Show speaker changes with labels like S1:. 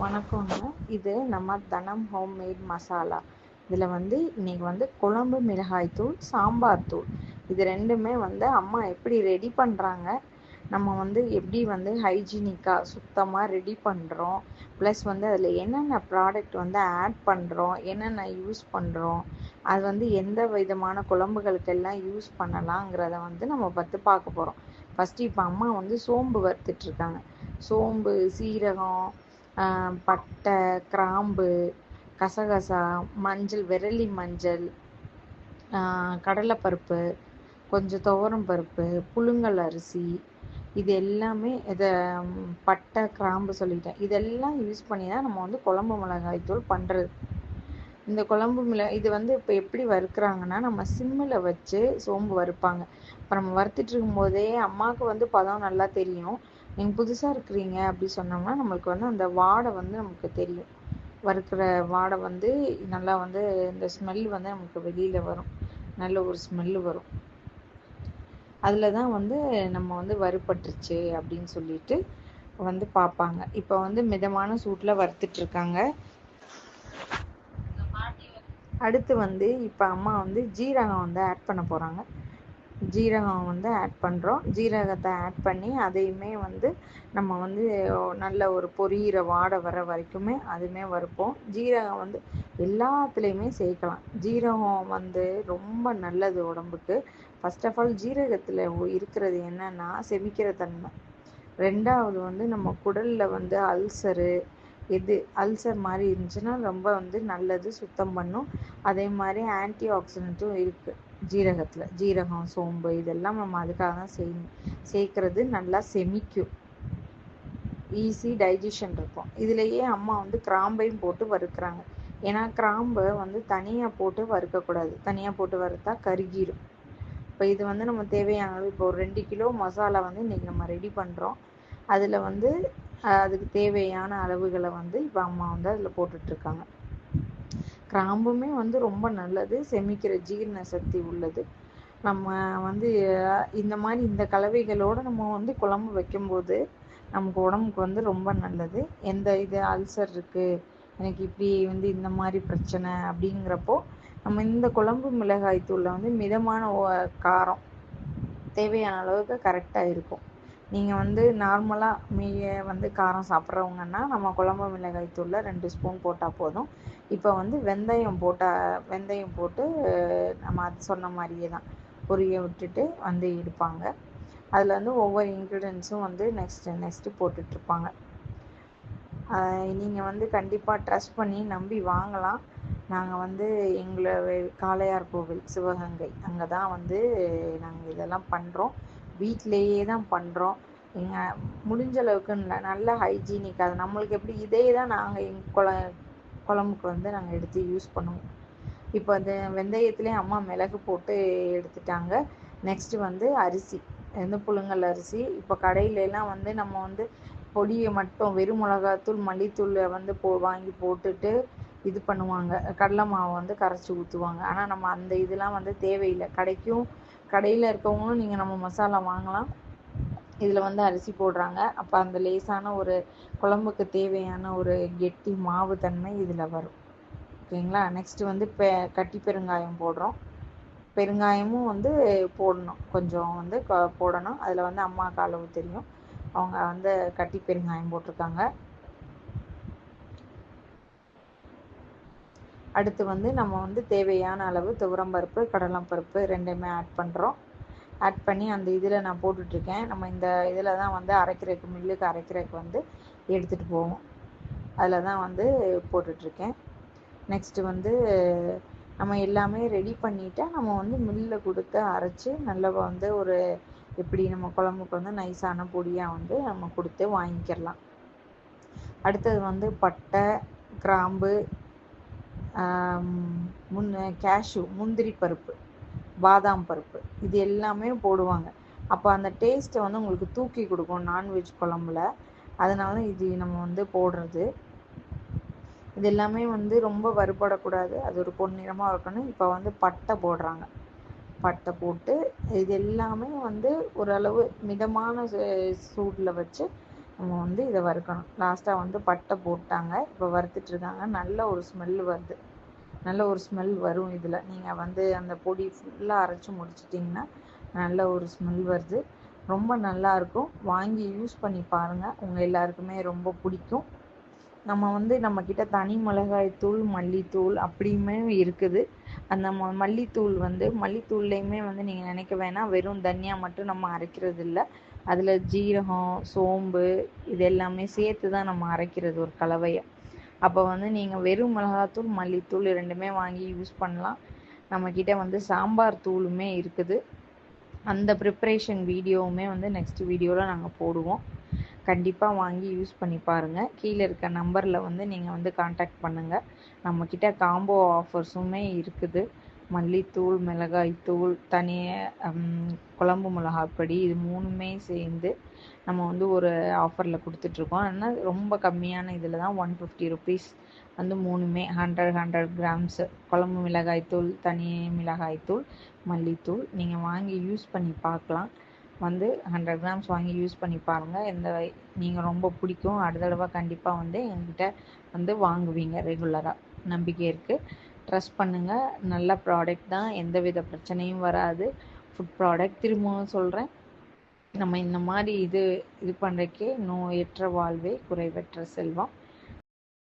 S1: வணக்கங்க இது நம்ம தனம் ஹோம்மேட் மசாலா இதில் வந்து இன்றைக்கி வந்து குழம்பு மிளகாய் தூள் சாம்பார் தூள். இது ரெண்டுமே வந்து அம்மா எப்படி ரெடி பண்ணுறாங்க நம்ம வந்து எப்படி வந்து ஹைஜீனிக்காக சுத்தமாக ரெடி பண்ணுறோம் ப்ளஸ் வந்து அதில் என்னென்ன ப்ராடக்ட் வந்து ஆட் பண்ணுறோம் என்னென்ன யூஸ் பண்ணுறோம் அது வந்து எந்த விதமான குழம்புகளுக்கெல்லாம் யூஸ் பண்ணலாங்கிறத வந்து நம்ம பார்த்து பார்க்க போகிறோம் ஃபஸ்ட்டு இப்போ அம்மா வந்து சோம்பு வறுத்துட்ருக்காங்க சோம்பு சீரகம் பட்டை கிராம்பு கசகசா மஞ்சள் விரலி மஞ்சள் ஆஹ் கடலைப்பருப்பு கொஞ்சம் துவரம் பருப்பு புழுங்கல் அரிசி இது எல்லாமே இதை பட்டை கிராம்பு சொல்லிட்டேன். இதெல்லாம் யூஸ் பண்ணி தான் நம்ம வந்து குழம்பு மிளகாய் தூள் பண்ணுறது இந்த குழம்பு மிளகாய் இது வந்து இப்போ எப்படி வறுக்கிறாங்கன்னா நம்ம சிம்மில் வச்சு சோம்பு வறுப்பாங்க. இப்போ நம்ம வறுத்துட்டு இருக்கும்போதே அம்மாவுக்கு வந்து பதம் நல்லா தெரியும். நீங்கள் புதுசாக இருக்கிறீங்க அப்படி சொன்னோம்னா நம்மளுக்கு வந்து அந்த வாடை வந்து நமக்கு தெரியும். வறுக்கிற வாடை வந்து நல்லா வந்து இந்த ஸ்மெல் வந்து நமக்கு வெளியில் வரும். நல்ல ஒரு ஸ்மெல்லு வரும். அதில் தான் வந்து நம்ம வந்து வறுபட்டுருச்சு அப்படின்னு சொல்லிட்டு வந்து பார்ப்பாங்க. இப்போ வந்து மிதமான சூட்டில் வறுத்துட்ருக்காங்க. அடுத்து வந்து இப்போ அம்மா வந்து ஜீரகம் வந்து ஆட் பண்ண போகிறாங்க ஜீரகம் வந்து ஆட் பண்ணுறோம் ஜீரகத்தை ஆட் பண்ணி அதையுமே வந்து நம்ம வந்து நல்ல ஒரு பொரியிற வாடை வர வரைக்குமே அதுவுமே வறுப்போம். ஜீரகம் வந்து எல்லாத்துலேயுமே சேர்க்கலாம். ஜீரகம் வந்து ரொம்ப நல்லது உடம்புக்கு. ஃபர்ஸ்ட் ஆஃப் ஆல் ஜீரகத்தில் இருக்கிறது என்னன்னா செமிக்கிற தன்மை. ரெண்டாவது வந்து நம்ம குடலில் வந்து அல்சரு எது அல்சர் மாதிரி இருந்துச்சுன்னா ரொம்ப வந்து நல்லது சுத்தம் பண்ணும். அதே மாதிரி ஆன்டி ஆக்சிடென்ட்டும் இருக்குது ஜீரகத்தில் ஜீரகம் சோம்பு இதெல்லாம் நம்ம அதுக்காக தான் செய் சேர்க்கறது நல்லா செமிக்கும். ஈஸி டைஜஷன் இருக்கும். இதுலேயே அம்மா வந்து கிராம்பையும் போட்டு வறுக்கிறாங்க. ஏன்னா கிராம்பை வந்து தனியாக போட்டு வறுக்கக்கூடாது. தனியாக போட்டு வறுத்தா கருகிரும். இப்போ இது வந்து நம்ம தேவையான அளவு இப்போ ஒரு ரெண்டு கிலோ மசாலா வந்து இன்றைக்கி நம்ம ரெடி பண்ணுறோம் அதில் வந்து அதுக்கு தேவையான அளவுகளை வந்து இப்போ அம்மா வந்து அதில் போட்டுட்ருக்காங்க கிராம்புமே வந்து ரொம்ப நல்லது. செமிக்கிற ஜீரண சக்தி உள்ளது. நம்ம வந்து இந்த மாதிரி இந்த கலவைகளோடு நம்ம வந்து குழம்பு வைக்கும்போது நமக்கு உடம்புக்கு வந்து ரொம்ப நல்லது. எந்த இது அல்சர் இருக்குது எனக்கு இப்படி வந்து இந்த மாதிரி பிரச்சனை அப்படிங்கிறப்போ நம்ம இந்த குழம்பு மிளகாய் தூளில் வந்து மிதமான காரம் தேவையான அளவுக்கு கரெக்டாக இருக்கும். நீங்கள் வந்து நார்மலாக மீ வந்து காரம் சாப்பிட்றவங்கன்னா நம்ம குழம்பு மிளகாய் தூளில் ரெண்டு ஸ்பூன் போட்டால் போதும். இப்போ வந்து வெந்தயம் போட்டால் வெந்தயம் போட்டு நம்ம அது சொன்ன மாதிரியே தான். பொரிய விட்டுட்டு வந்து எடுப்பாங்க அதில் வந்து ஒவ்வொரு இன்க்ரீடியன்ஸும் வந்து நெக்ஸ்ட்டு நெக்ஸ்ட்டு போட்டுட்ருப்பாங்க நீங்கள் வந்து கண்டிப்பாக ட்ரஸ்ட் பண்ணி நம்பி வாங்கலாம். நாங்கள் வந்து எங்களை காளையார் கோவில் சிவகங்கை அங்கே தான் வந்து நாங்கள் இதெல்லாம் பண்ணுறோம் வீட்டிலேயே தான் பண்ணுறோம் எங்கள் முடிஞ்ச அளவுக்கு நல்ல ஹைஜீனிக் அது நம்மளுக்கு எப்படி இதே தான் நாங்கள் எங்கள் குழ குழம்புக்கு வந்து நாங்கள் எடுத்து யூஸ் பண்ணுவோம். இப்போ அந்த வெந்தயத்துலேயும் அம்மா மிளகு போட்டு எடுத்துட்டாங்க. நெக்ஸ்ட்டு வந்து அரிசி வந்து புழுங்கல் அரிசி. இப்போ கடையிலலாம் வந்து நம்ம வந்து பொடியை மட்டும் வெறும் மிளகாத்தூள் மல்லித்தூள் வந்து போ வாங்கி போட்டுட்டு இது பண்ணுவாங்க. கடலை மாவை வந்து கரைச்சி ஊற்றுவாங்க ஆனால் நம்ம அந்த இதெல்லாம் வந்து தேவையில்லை. கடைக்கும் கடையில் இருக்கவங்களும் நீங்கள் நம்ம மசாலா வாங்கலாம். இதில் வந்து அரிசி போடுறாங்க. அப்போ அந்த லேசான ஒரு குழம்புக்கு தேவையான ஒரு கெட்டி மாவு தன்மை இதில் வரும். ஓகேங்களா நெக்ஸ்ட்டு வந்து பெ கட்டி பெருங்காயம் போடுறோம். பெருங்காயமும் வந்து போடணும். கொஞ்சம் வந்து போடணும். அதில் வந்து அம்மாவுக்கு அளவு தெரியும். அவங்க வந்து கட்டி பெருங்காயம் போட்டிருக்காங்க. அடுத்து வந்து நம்ம வந்து தேவையான அளவு துவரம்பருப்பு கடலைப்பருப்பு ரெண்டுமே ஆட் பண்ணுறோம் ஆட் பண்ணி அந்த இதில் நான் போட்டுட்ருக்கேன் நம்ம இந்த இதில் தான் வந்து அரைக்கிறக்கு மில்லுக்கு அரைக்கிறதுக்கு வந்து எடுத்துகிட்டு போவோம். அதில் தான் வந்து போட்டுட்ருக்கேன் நெக்ஸ்ட்டு வந்து நம்ம எல்லாமே ரெடி பண்ணிட்டா நம்ம வந்து மில்லில் கொடுத்து அரைச்சி நல்லா வந்து ஒரு எப்படி நம்ம குழம்புக்கு வந்து நைஸான பொடியாக வந்து நம்ம கொடுத்து வாங்கிக்கிடலாம் அடுத்தது வந்து பட்டை கிராம்பு முன் கேஷ்யூ முந்திரி பருப்பு பாதாம் பருப்பு இது எல்லாமே போடுவாங்க. அப்போ அந்த டேஸ்ட்டை வந்து உங்களுக்கு தூக்கி கொடுக்கும் நான்வெஜ் குழம்புல. அதனால இது நம்ம வந்து போடுறது. இது எல்லாமே வந்து ரொம்ப வறுபடக்கூடாது. அது ஒரு பொன்னிறமாக இருக்கணும். இப்போ வந்து பட்டை போடுறாங்க. பட்டை போட்டு இது எல்லாமே வந்து ஓரளவு மிதமான சூடில் வச்சு நம்ம வந்து இதை வறுக்கணும். லாஸ்ட்டாக வந்து பட்டை போட்டாங்க. இப்போ வறுத்துட்டு இருக்காங்க. நல்ல ஒரு ஸ்மெல் வருது. நல்ல ஒரு ஸ்மெல் வரும் இதில். நீங்கள் வந்து அந்த பொடி ஃபுல்லாக அரைச்சி முடிச்சிட்டிங்கன்னா நல்ல ஒரு ஸ்மெல் வருது. ரொம்ப நல்லா இருக்கும். வாங்கி யூஸ் பண்ணி பாருங்கள் உங்கள் எல்லாருக்குமே ரொம்ப பிடிக்கும். நம்ம வந்து நம்மக்கிட்ட தனி மிளகாய் தூள் மல்லித்தூள் அப்படியுமே இருக்குது. அந்த ம மல்லித்தூள் வந்து மல்லித்தூள்லையுமே வந்து நீங்கள் நினைக்க வேணாம். வெறும் தனியாக மட்டும் நம்ம அரைக்கிறது இல்லை அதில் ஜீரகம் சோம்பு இது எல்லாமே சேர்த்து தான் நம்ம அரைக்கிறது ஒரு கலவையை. அப்போ வந்து நீங்கள் வெறும் மிளகாத்தூள் மல்லித்தூள் ரெண்டுமே வாங்கி யூஸ் பண்ணலாம். நம்மக்கிட்ட வந்து சாம்பார் தூளுமே இருக்குது. அந்த ப்ரிப்ரேஷன் வீடியோவுமே வந்து நெக்ஸ்ட் வீடியோவில் நாங்கள் போடுவோம். கண்டிப்பாக வாங்கி யூஸ் பண்ணி பாருங்கள் கீழே இருக்க நம்பரில் வந்து நீங்கள் வந்து காண்டாக்ட் பண்ணுங்கள் நம்மக்கிட்ட காம்போ ஆஃபர்ஸுமே இருக்குது. மல்லித்தூள் மிளகாய்த்தூள் தனி குழம்பு மிளகாப்பொடி இது மூணுமே சேர்ந்து நம்ம வந்து ஒரு ஆஃபரில் கொடுத்துட்ருக்கோம். ஆனால் ரொம்ப கம்மியான இதில் தான் ஒன் ஃபிஃப்டி ருபீஸ் வந்து மூணுமே ஹண்ட்ரட் ஹண்ட்ரட் கிராம்ஸு குழம்பு மிளகாய்த்தூள் தனி மிளகாய்த்தூள் மல்லித்தூள் நீங்கள் வாங்கி யூஸ் பண்ணி பார்க்கலாம் வந்து ஹண்ட்ரட் கிராம்ஸ் வாங்கி யூஸ் பண்ணி பாருங்கள் எந்த நீங்கள் ரொம்ப பிடிக்கும். அடுத்த தடவை கண்டிப்பாக வந்து எங்ககிட்ட வந்து வாங்குவீங்க. ரெகுலராக நம்பிக்கை இருக்குது ட்ரஸ்ட் பண்ணுங்கள் நல்ல ப்ராடக்ட் தான். எந்த வித பிரச்சனையும் வராது. ஃபுட் ப்ராடக்ட் திரும்பவும் சொல்கிறேன் நம்ம இந்த மாதிரி இது இது பண்ணுறக்கே நோயற்ற வாழ்வே குறைவற்ற செல்வம்.